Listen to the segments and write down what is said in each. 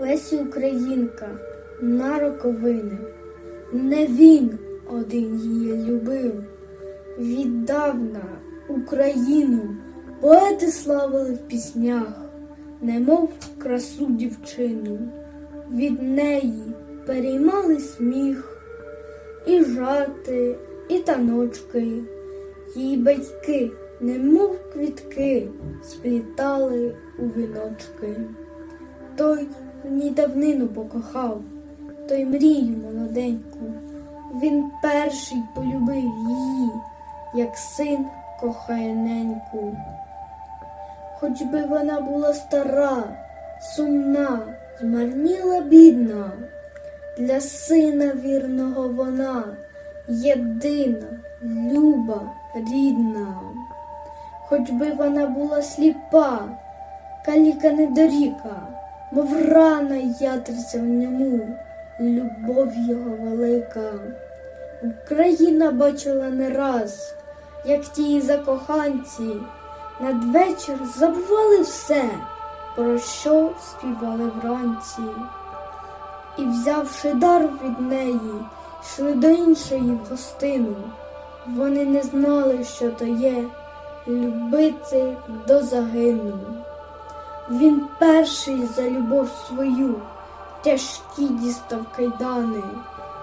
Лесі Українка на роковини. Не він один її любив. Віддавна Україну поети славили в піснях, немов красу дівчину. Від неї переймали сміх, і жарти, і таночки. Її батьки, немов квітки, сплітали у віночки. Той ній давнину покохав, той мрію молоденьку. Він перший полюбив її, як син кохає неньку. Хоч би вона була стара, сумна, змарніла бідна, для сина вірного вона єдина, люба, рідна. Хоч би вона була сліпа, каліка недоріка, мов рана ятриця в ньому, любов його велика. Україна бачила не раз, як ті закоханці надвечір забували все, про що співали вранці. І, взявши дар від неї, йшли до іншої в гостину. Вони не знали, що то є любити до загину. Він перший за любов свою тяжкі дістав кайдани,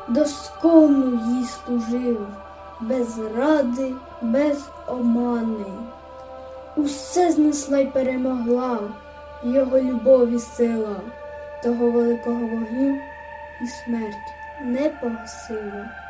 доскону їй служив, без ради, без омани. Усе знесла й перемогла його любов і сила, того великого вогню і смерть не погасила.